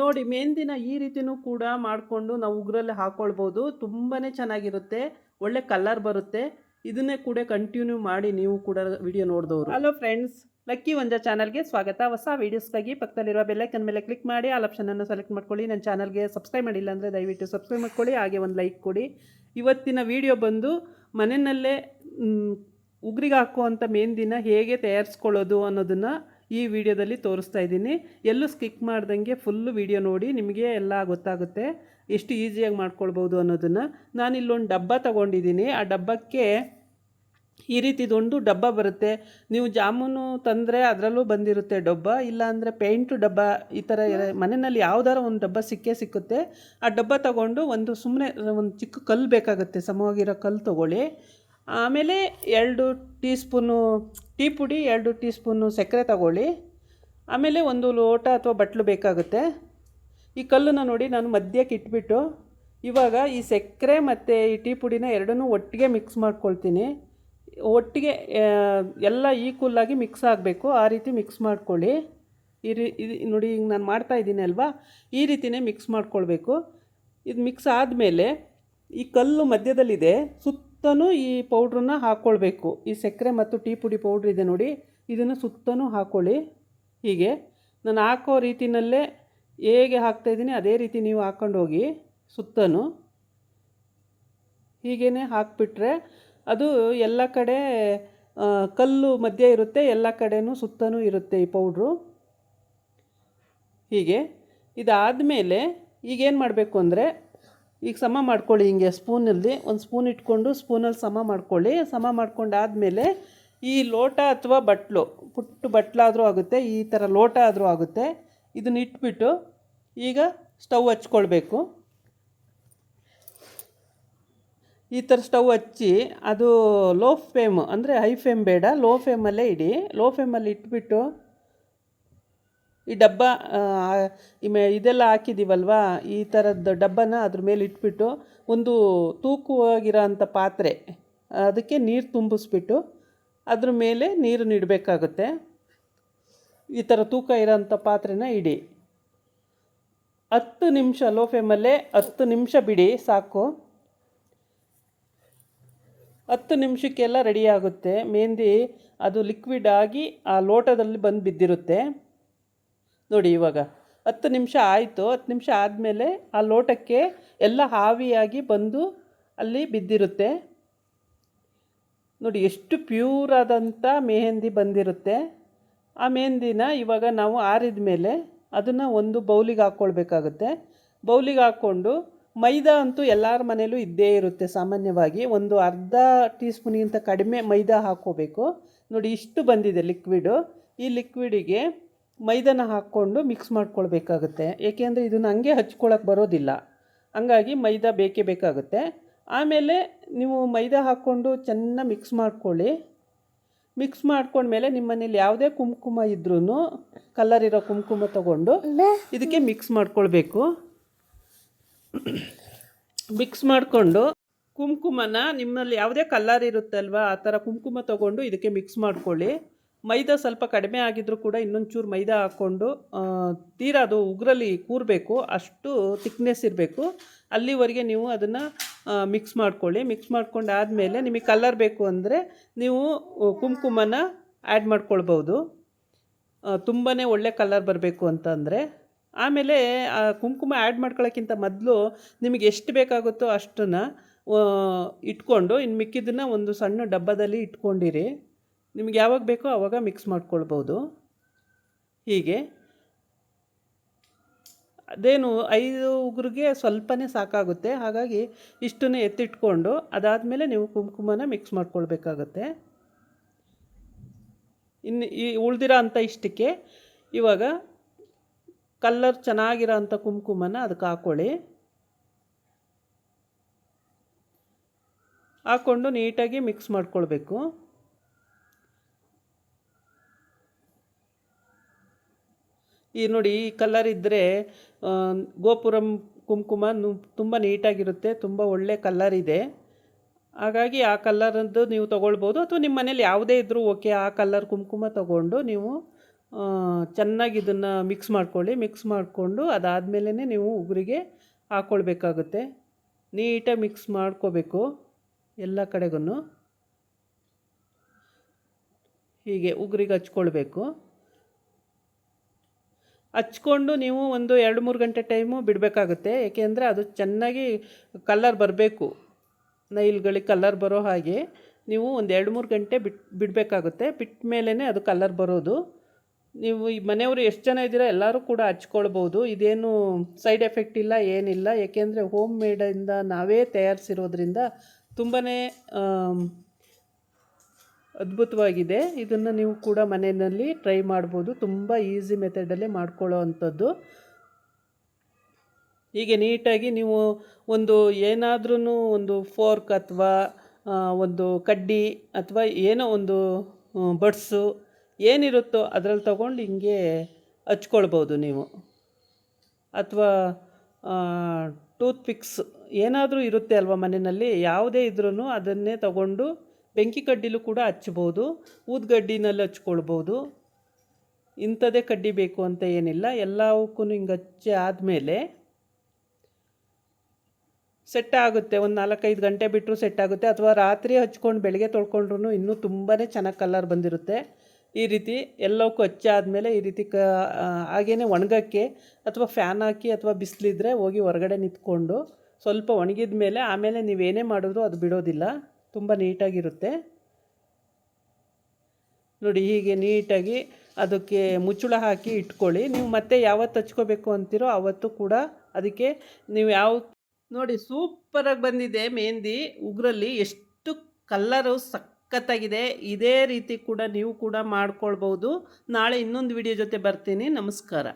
ನೋಡಿ ಮೆಹಂದಿನ ಈ ರೀತಿನೂ ಕೂಡ ಮಾಡಿಕೊಂಡು ನಾವು ಉಗುರಲ್ಲಿ ಹಾಕ್ಕೊಳ್ಬೋದು ತುಂಬಾ ಚೆನ್ನಾಗಿರುತ್ತೆ. ಒಳ್ಳೆ ಕಲರ್ ಬರುತ್ತೆ. ಇದನ್ನೇ ಕೂಡ ಕಂಟಿನ್ಯೂ ಮಾಡಿ ನೀವು ಕೂಡ ವಿಡಿಯೋ ನೋಡಿದವರು. ಹಲೋ ಫ್ರೆಂಡ್ಸ್ ಲಕ್ಕಿ ಒಂಜ ಚಾನಲ್ಗೆ ಸ್ವಾಗತ. ಹೊಸ ವೀಡಿಯೋಸ್ಗಾಗಿ ಪಕ್ಕದಲ್ಲಿರುವ ಬೆಲ್ಲೈಕನ್ ಮೇಲೆ ಕ್ಲಿಕ್ ಮಾಡಿ ಆಲ್ ಆಪ್ಷನನ್ನು ಸೆಲೆಕ್ಟ್ ಮಾಡ್ಕೊಳ್ಳಿ. ನನ್ನ ಚಾನಲ್ಗೆ ಸಬ್ಸ್ಕ್ರೈಬ್ ಮಾಡಿಲ್ಲ ಅಂದರೆ ದಯವಿಟ್ಟು ಸಬ್ಸ್ಕ್ರೈಬ್ ಮಾಡ್ಕೊಳ್ಳಿ, ಹಾಗೆ ಒಂದು ಲೈಕ್ ಕೊಡಿ. ಇವತ್ತಿನ ವಿಡಿಯೋ ಬಂದು ಮನೆಯಲ್ಲೇ ಉಗ್ರಿಗೆ ಉಗುರಿಗೆ ಹಾಕುವಂಥ ಮೆಹಂದಿನ ಹೇಗೆ ತಯಾರಿಸ್ಕೊಳ್ಳೋದು ಅನ್ನೋದನ್ನು ಈ ವಿಡಿಯೋದಲ್ಲಿ ತೋರಿಸ್ತಾ ಇದ್ದೀನಿ. ಎಲ್ಲೂ ಸ್ಕಿಕ್ ಮಾಡ್ದಂಗೆ ಫುಲ್ಲು ವಿಡಿಯೋ ನೋಡಿ ನಿಮಗೆ ಎಲ್ಲ ಗೊತ್ತಾಗುತ್ತೆ. ಎಷ್ಟು ಈಸಿಯಾಗಿ ಮಾಡ್ಕೊಳ್ಬೋದು ಅನ್ನೋದನ್ನು. ನಾನು ಇಲ್ಲೊಂದು ಡಬ್ಬ ತಗೊಂಡಿದ್ದೀನಿ. ಆ ಡಬ್ಬಕ್ಕೆ ಈ ರೀತಿದೊಂದು ಡಬ್ಬ ಬರುತ್ತೆ. ನೀವು ಜಾಮೂನು ತಂದರೆ ಅದರಲ್ಲೂ ಬಂದಿರುತ್ತೆ ಡಬ್ಬ. ಇಲ್ಲಾಂದರೆ ಪೇಂಟು ಡಬ್ಬ ಈ ಥರ ಮನೆಯಲ್ಲಿ ಯಾವ್ದಾರ ಒಂದು ಡಬ್ಬ ಸಿಕ್ಕೇ ಸಿಕ್ಕುತ್ತೆ. ಆ ಡಬ್ಬ ತಗೊಂಡು ಒಂದು ಸುಮ್ಮನೆ ಒಂದು ಚಿಕ್ಕ ಕಲ್ಲು ಬೇಕಾಗುತ್ತೆ. ಸಮವಾಗಿರೋ ಕಲ್ಲು ತೊಗೊಳ್ಳಿ. ಆಮೇಲೆ ಎರಡು ಟೀ ಸ್ಪೂನು ಟೀ ಪುಡಿ, ಎರಡು ಟೀ ಸ್ಪೂನು ಸಕ್ಕರೆ ತಗೊಳ್ಳಿ. ಆಮೇಲೆ ಒಂದು ಲೋಟ ಅಥವಾ ಬಟ್ಲು ಬೇಕಾಗುತ್ತೆ. ಈ ಕಲ್ಲನ್ನು ನೋಡಿ ನಾನು ಮಧ್ಯಕ್ಕೆ ಇಟ್ಬಿಟ್ಟು ಇವಾಗ ಈ ಸಕ್ಕರೆ ಮತ್ತು ಈ ಟೀ ಪುಡಿನ ಎರಡನ್ನೂ ಒಟ್ಟಿಗೆ ಮಿಕ್ಸ್ ಮಾಡ್ಕೊಳ್ತೀನಿ. ಒಟ್ಟಿಗೆ ಎಲ್ಲ ಈಕ್ವಲ್ಲಾಗಿ ಮಿಕ್ಸ್ ಆಗಬೇಕು. ಆ ರೀತಿ ಮಿಕ್ಸ್ ಮಾಡ್ಕೊಳ್ಳಿ. ಈ ರೀ ನೋಡಿ ಈಗ ನಾನು ಮಾಡ್ತಾ ಇದ್ದೀನಿ ಅಲ್ವಾ? ಈ ರೀತಿನೇ ಮಿಕ್ಸ್ ಮಾಡ್ಕೊಳ್ಬೇಕು. ಇದು ಮಿಕ್ಸ್ ಆದಮೇಲೆ ಈ ಕಲ್ಲು ಮಧ್ಯದಲ್ಲಿದೆ ಸುತ್ತಲೂ ಈ ಪೌಡ್ರನ್ನ ಹಾಕ್ಕೊಳ್ಬೇಕು ಈ ಸಕ್ಕರೆ ಮತ್ತು ಟೀ ಪುಡಿ ಪೌಡ್ರ್ ಇದೆ ನೋಡಿ, ಇದನ್ನು ಸುತ್ತಲೂ ಹಾಕ್ಕೊಳ್ಳಿ ಹೀಗೆ ನಾನು ಹಾಕೋ ರೀತಿನಲ್ಲೇ ಹೇಗೆ ಹಾಕ್ತಾಯಿದ್ದೀನಿ ಅದೇ ರೀತಿ ನೀವು ಹಾಕ್ಕೊಂಡು ಹೋಗಿ ಸುತ್ತಲೂ ಹೀಗೇ ಹಾಕಿಬಿಟ್ರೆ ಅದು ಎಲ್ಲ ಕಡೆ ಕಲ್ಲು ಮಧ್ಯೆ ಇರುತ್ತೆ, ಎಲ್ಲ ಕಡೆನೂ ಸುತ್ತಲೂ ಇರುತ್ತೆ ಈ ಪೌಡ್ರು. ಹೀಗೆ ಇದಾದಮೇಲೆ ಈಗೇನು ಮಾಡಬೇಕು ಅಂದರೆ ಈಗ ಸಮ ಮಾಡ್ಕೊಳ್ಳಿ ಹಿಂಗೆ ಸ್ಪೂನಲ್ಲಿ ಒಂದು ಸ್ಪೂನ್ ಇಟ್ಕೊಂಡು ಸ್ಪೂನಲ್ಲಿ ಸಮ ಮಾಡ್ಕೊಳ್ಳಿ. ಸಮ ಮಾಡ್ಕೊಂಡಾದಮೇಲೆ ಈ ಲೋಟ ಅಥವಾ ಬಟ್ಲು, ಪುಟ್ಟು ಬಟ್ಲಾದರೂ ಆಗುತ್ತೆ, ಈ ಥರ ಲೋಟ ಆದರೂ ಆಗುತ್ತೆ. ಇದನ್ನ ಇಟ್ಬಿಟ್ಟು ಈಗ ಸ್ಟವ್ ಹಚ್ಕೊಳ್ಬೇಕು. ಈ ಥರ ಸ್ಟವ್ ಹಚ್ಚಿ, ಅದು ಲೋ ಫ್ಲೇಮ್, ಅಂದರೆ ಹೈ ಫ್ಲೇಮ್ ಬೇಡ, ಲೋ ಫ್ಲೇಮಲ್ಲೇ ಇಡಿ. ಲೋ ಫ್ಲೇಮಲ್ಲಿ ಇಟ್ಬಿಟ್ಟು ಈ ಡಬ್ಬ ಇದೆಲ್ಲ ಹಾಕಿದ್ದೀವಲ್ವ ಈ ಥರದ್ದು ಡಬ್ಬನ ಅದ್ರ ಮೇಲೆ ಇಟ್ಬಿಟ್ಟು ಒಂದು ತೂಕವಾಗಿರೋ ಅಂಥ ಪಾತ್ರೆ, ಅದಕ್ಕೆ ನೀರು ತುಂಬಿಸ್ಬಿಟ್ಟು ಅದ್ರ ಮೇಲೆ ನೀರನ್ನು ಇಡಬೇಕಾಗುತ್ತೆ. ಈ ಥರ ತೂಕ ಇರೋಂಥ ಪಾತ್ರೆನ ಇಡಿ. ಹತ್ತು ನಿಮಿಷ, ಲೋ ಫ್ಲೇಮಲ್ಲೇ ಹತ್ತು ನಿಮಿಷ ಬಿಡಿ, ಸಾಕು. ಹತ್ತು ನಿಮಿಷಕ್ಕೆಲ್ಲ ರೆಡಿ ಆಗುತ್ತೆ. ಮೆಹಂದಿ ಅದು ಲಿಕ್ವಿಡ್ ಆಗಿ ಆ ಲೋಟದಲ್ಲಿ ಬಂದು ಬಿದ್ದಿರುತ್ತೆ. ನೋಡಿ ಇವಾಗ, ಹತ್ತು ನಿಮಿಷ ಆಯಿತು, ಹತ್ತು ನಿಮಿಷ ಆದಮೇಲೆ ಆ ಲೋಟಕ್ಕೆ ಎಲ್ಲ ಆವಿಯಾಗಿ ಬಂದು ಅಲ್ಲಿ ಬಿದ್ದಿರುತ್ತೆ. ನೋಡಿ ಎಷ್ಟು ಪ್ಯೂರ್ ಆದಂಥ ಮೆಹೆಂದಿ ಬಂದಿರುತ್ತೆ. ಆ ಮೆಹಂದಿನ ಇವಾಗ ನಾವು ಆರಿದ ಮೇಲೆ ಅದನ್ನು ಒಂದು ಬೌಲಿಗೆ ಹಾಕ್ಕೊಳ್ಬೇಕಾಗುತ್ತೆ. ಬೌಲಿಗೆ ಹಾಕ್ಕೊಂಡು ಮೈದಾ ಅಂತೂ ಎಲ್ಲರ ಮನೇಲೂ ಇದ್ದೇ ಇರುತ್ತೆ ಸಾಮಾನ್ಯವಾಗಿ. ಒಂದು ಅರ್ಧ ಟೀ ಸ್ಪೂನಿಗಿಂತ ಕಡಿಮೆ ಮೈದಾ ಹಾಕ್ಕೋಬೇಕು. ನೋಡಿ ಇಷ್ಟು ಬಂದಿದೆ ಲಿಕ್ವಿಡು ಈ ಲಿಕ್ವಿಡಿಗೆ ಮೈದಾನ ಹಾಕ್ಕೊಂಡು ಮಿಕ್ಸ್ ಮಾಡ್ಕೊಳ್ಬೇಕಾಗುತ್ತೆ. ಏಕೆಂದರೆ ಇದನ್ನು ಹಂಗೆ ಹಚ್ಕೊಳ್ಳೋಕೆ ಬರೋದಿಲ್ಲ. ಹಂಗಾಗಿ ಮೈದಾ ಬೇಕೇ ಬೇಕಾಗುತ್ತೆ. ಆಮೇಲೆ ನೀವು ಮೈದಾ ಹಾಕ್ಕೊಂಡು ಚೆನ್ನಾಗಿ ಮಿಕ್ಸ್ ಮಾಡ್ಕೊಳ್ಳಿ. ಮಿಕ್ಸ್ ಮಾಡ್ಕೊಂಡ್ಮೇಲೆ ನಿಮ್ಮ ಮನೇಲಿ ಯಾವುದೇ ಕುಂಕುಮ ಇದ್ರೂ ಕಲರ್ ಇರೋ ಕುಂಕುಮ ತಗೊಂಡು ಇದಕ್ಕೆ ಮಿಕ್ಸ್ ಮಾಡ್ಕೊಳ್ಬೇಕು. ಮಿಕ್ಸ್ ಮಾಡಿಕೊಂಡು ಕುಂಕುಮನ ನಿಮ್ಮಲ್ಲಿ ಯಾವುದೇ ಕಲ್ಲರ್ ಇರುತ್ತಲ್ವ, ಆ ಥರ ಕುಂಕುಮ ತಗೊಂಡು ಇದಕ್ಕೆ ಮಿಕ್ಸ್ ಮಾಡ್ಕೊಳ್ಳಿ. ಮೈದಾ ಸ್ವಲ್ಪ ಕಡಿಮೆ ಆಗಿದ್ರೂ ಕೂಡ ಇನ್ನೊಂದು ಚೂರು ಮೈದಾ ಹಾಕ್ಕೊಂಡು ತೀರಾ ಅದು ಉಗ್ರಲ್ಲಿ ಕೂರಬೇಕು, ಅಷ್ಟು ತಿಕ್ನೆಸ್ ಇರಬೇಕು. ಅಲ್ಲಿವರೆಗೆ ನೀವು ಅದನ್ನು ಮಿಕ್ಸ್ ಮಾಡ್ಕೊಳ್ಳಿ. ಮಿಕ್ಸ್ ಮಾಡ್ಕೊಂಡು ಆದಮೇಲೆ ನಿಮಗೆ ಕಲರ್ ಬೇಕು ಅಂದರೆ ನೀವು ಕುಂಕುಮನ ಆ್ಯಡ್ ಮಾಡ್ಕೊಳ್ಬೋದು ತುಂಬಾ ಒಳ್ಳೆ ಕಲರ್ ಬರಬೇಕು ಅಂತಂದರೆ ಆಮೇಲೆ, ಆ, ಕುಂಕುಮ ಆ್ಯಡ್ ಮಾಡ್ಕೊಳ್ಳೋಕ್ಕಿಂತ ಮೊದಲು ನಿಮಗೆ ಎಷ್ಟು ಬೇಕಾಗುತ್ತೋ ಅಷ್ಟನ್ನು ಇಟ್ಕೊಂಡು ಇನ್ನು ಮಿಕ್ಕಿದ್ದನ್ನು ಒಂದು ಸಣ್ಣ ಡಬ್ಬದಲ್ಲಿ ಇಟ್ಕೊಂಡಿರಿ. ನಿಮ್ಗೆ ಯಾವಾಗ ಬೇಕೋ ಆವಾಗ ಮಿಕ್ಸ್ ಮಾಡ್ಕೊಳ್ಬೋದು. ಹೀಗೆ. ಅದೇನು ಐದು ಉಗುರಿಗೆ ಸ್ವಲ್ಪನೇ ಸಾಕಾಗುತ್ತೆ. ಹಾಗಾಗಿ ಇಷ್ಟನ್ನೇ ಎತ್ತಿಟ್ಕೊಂಡು ಅದಾದಮೇಲೆ ನೀವು ಕುಂಕುಮನ ಮಿಕ್ಸ್ ಮಾಡ್ಕೊಳ್ಬೇಕಾಗತ್ತೆ. ಇನ್ನು ಈ ಉಳ್ದಿರೋ ಅಂಥ ಇಷ್ಟಕ್ಕೆ ಇವಾಗ ಕಲ್ಲರ್ ಚೆನ್ನಾಗಿರೋ ಅಂಥ ಕುಂಕುಮನ ಅದಕ್ಕೆ ಹಾಕ್ಕೊಳ್ಳಿ ಹಾಕ್ಕೊಂಡು ನೀಟಾಗಿ ಮಿಕ್ಸ್ ಮಾಡ್ಕೊಳ್ಬೇಕು. ಈ ನೋಡಿ ಈ ಕಲರ್ ಇದ್ದರೆ ಗೋಪುರಂ ಕುಂಕುಮ ತುಂಬ ನೀಟಾಗಿರುತ್ತೆ, ತುಂಬ ಒಳ್ಳೆ ಕಲ್ಲರ್ ಇದೆ. ಹಾಗಾಗಿ ಆ ಕಲ್ಲರದ್ದು ನೀವು ತೊಗೊಳ್ಬೋದು. ಅಥವಾ ನಿಮ್ಮ ಮನೇಲಿ ಯಾವುದೇ ಇದ್ದರೂ ಓಕೆ ಆ ಕಲ್ಲರ್ ಕುಂಕುಮ ತೊಗೊಂಡು ನೀವು ಚೆನ್ನಾಗಿ ಇದನ್ನು ಮಿಕ್ಸ್ ಮಾಡ್ಕೊಳ್ಳಿ. ಮಿಕ್ಸ್ ಮಾಡಿಕೊಂಡು ಅದಾದಮೇಲೆ ನೀವು ಉಗುರಿಗೆ ಹಾಕ್ಕೊಳ್ಬೇಕಾಗುತ್ತೆ ನೀಟಾಗಿ ಮಿಕ್ಸ್ ಮಾಡ್ಕೋಬೇಕು ಎಲ್ಲ ಕಡೆಗೂ ಹೀಗೆ ಉಗುರಿಗೆ ಹಚ್ಕೊಳ್ಬೇಕು. ಹಚ್ಕೊಂಡು ನೀವು ಒಂದು ಎರಡು ಮೂರು ಗಂಟೆ ಟೈಮು ಬಿಡಬೇಕಾಗುತ್ತೆ. ಏಕೆಂದರೆ ಅದು ಚೆನ್ನಾಗಿ ಕಲ್ಲರ್ ಬರಬೇಕು. ನೈಲ್ಗಳಿಗೆ ಕಲ್ಲರ್ ಬರೋ ಹಾಗೆ ನೀವು ಒಂದು ಎರಡು ಮೂರು ಗಂಟೆ ಬಿಟ್ಟು ಬಿಡಬೇಕಾಗುತ್ತೆ. ಬಿಟ್ಟ ಮೇಲೇ ಅದು ಕಲ್ಲರ್ ಬರೋದು. ನೀವು ಈ ಮನೆಯವರು ಎಷ್ಟು ಜನ ಇದ್ದೀರಾ ಎಲ್ಲರೂ ಕೂಡ ಹಚ್ಕೊಳ್ಬೋದು. ಇದೇನು ಸೈಡ್ ಎಫೆಕ್ಟ್ ಇಲ್ಲ, ಏನಿಲ್ಲ. ಏಕೆಂದರೆ ಹೋಮ್ ಮೇಡಿಂದ ನಾವೇ ತಯಾರಿಸಿರೋದ್ರಿಂದ ತುಂಬಾ ಅದ್ಭುತವಾಗಿದೆ. ಇದನ್ನು ನೀವು ಕೂಡ ಮನೆಯಲ್ಲಿ ಟ್ರೈ ಮಾಡ್ಬೋದು. ತುಂಬ ಈಸಿ ಮೆಥಡಲ್ಲೇ ಮಾಡ್ಕೊಳ್ಳೋ ಅಂಥದ್ದು. ಹೀಗೆ ನೀಟಾಗಿ ನೀವು ಒಂದು ಏನಾದ್ರೂ ಒಂದು ಫೋರ್ಕ್ ಅಥವಾ ಒಂದು ಕಡ್ಡಿ ಅಥವಾ ಏನೋ ಒಂದು ಬಡ್ಸು ಏನಿರುತ್ತೋ ಅದರಲ್ಲಿ ತಗೊಂಡು ಹಿಂಗೆ ಹಚ್ಕೊಳ್ಬೋದು ನೀವು. ಅಥವಾ ಟೂತ್ ಪಿಕ್ಸ್ ಏನಾದರೂ ಇರುತ್ತೆ ಅಲ್ವಾ ಮನೆಯಲ್ಲಿ? ಯಾವುದೇ ಇದ್ರೂ ಅದನ್ನೇ ತಗೊಂಡು ಬೆಂಕಿ ಕಡ್ಡಿಲೂ ಕೂಡ ಹಚ್ಬೋದು ಊದ್ಗಡ್ಡಿನಲ್ಲಿ ಹಚ್ಕೊಳ್ಬೋದು ಇಂಥದೇ ಕಡ್ಡಿ ಬೇಕು ಅಂತ ಏನಿಲ್ಲ, ಎಲ್ಲವಕ್ಕೂ ಹಿಂಗೆ ಹಚ್ಚಿ ಆದಮೇಲೆ ಸೆಟ್ ಆಗುತ್ತೆ. ಒಂದು ನಾಲ್ಕೈದು ಗಂಟೆ ಬಿಟ್ಟರು ಸೆಟ್ ಆಗುತ್ತೆ. ಅಥವಾ ರಾತ್ರಿ ಹಚ್ಕೊಂಡು ಬೆಳಗ್ಗೆ ತೊಳ್ಕೊಂಡ್ರೂ ಇನ್ನೂ ತುಂಬಾ ಚೆನ್ನಾಗಿ ಕಲರ್ ಬಂದಿರುತ್ತೆ. ಈ ರೀತಿ ಎಲ್ಲವಕ್ಕೂ ಹಚ್ಚಾದಮೇಲೆ ಈ ರೀತಿ ಕ ಹಾಗೇ ಒಣಗಕ್ಕೆ ಅಥವಾ ಫ್ಯಾನ್ ಹಾಕಿ ಅಥವಾ ಬಿಸಿಲಿದ್ರೆ ಹೋಗಿ ಹೊರಗಡೆ ನಿಂತ್ಕೊಂಡು ಸ್ವಲ್ಪ ಒಣಗಿದ ಮೇಲೆ ಆಮೇಲೆ ನೀವೇನೇ ಮಾಡಿದ್ರು ಅದು ಬಿಡೋದಿಲ್ಲ. ತುಂಬ ನೀಟಾಗಿರುತ್ತೆ. ನೋಡಿ, ಹೀಗೆ ನೀಟಾಗಿ ಅದಕ್ಕೆ ಮುಚ್ಚಳ ಹಾಕಿ ಇಟ್ಕೊಳ್ಳಿ. ನೀವು ಮತ್ತೆ ಯಾವತ್ತು ಹಚ್ಕೋಬೇಕು ಅಂತೀರೋ ಆವತ್ತು ಕೂಡ ಅದಕ್ಕೆ ನೀವು ಯಾವ ನೋಡಿ, ಸೂಪರಾಗಿ ಬಂದಿದೆ ಮೆಹಂದಿ. ಉಗ್ರಲ್ಲಿ ಎಷ್ಟು ಕಲ್ಲರು ಸಖತ್ತಾಗಿದೆ. ಇದೇ ರೀತಿ ಕೂಡ ನೀವು ಕೂಡ ಮಾಡ್ಕೊಳ್ಬೋದು. ನಾಳೆ ಇನ್ನೊಂದು ವಿಡಿಯೋ ಜೊತೆ ಬರ್ತೀನಿ. ನಮಸ್ಕಾರ.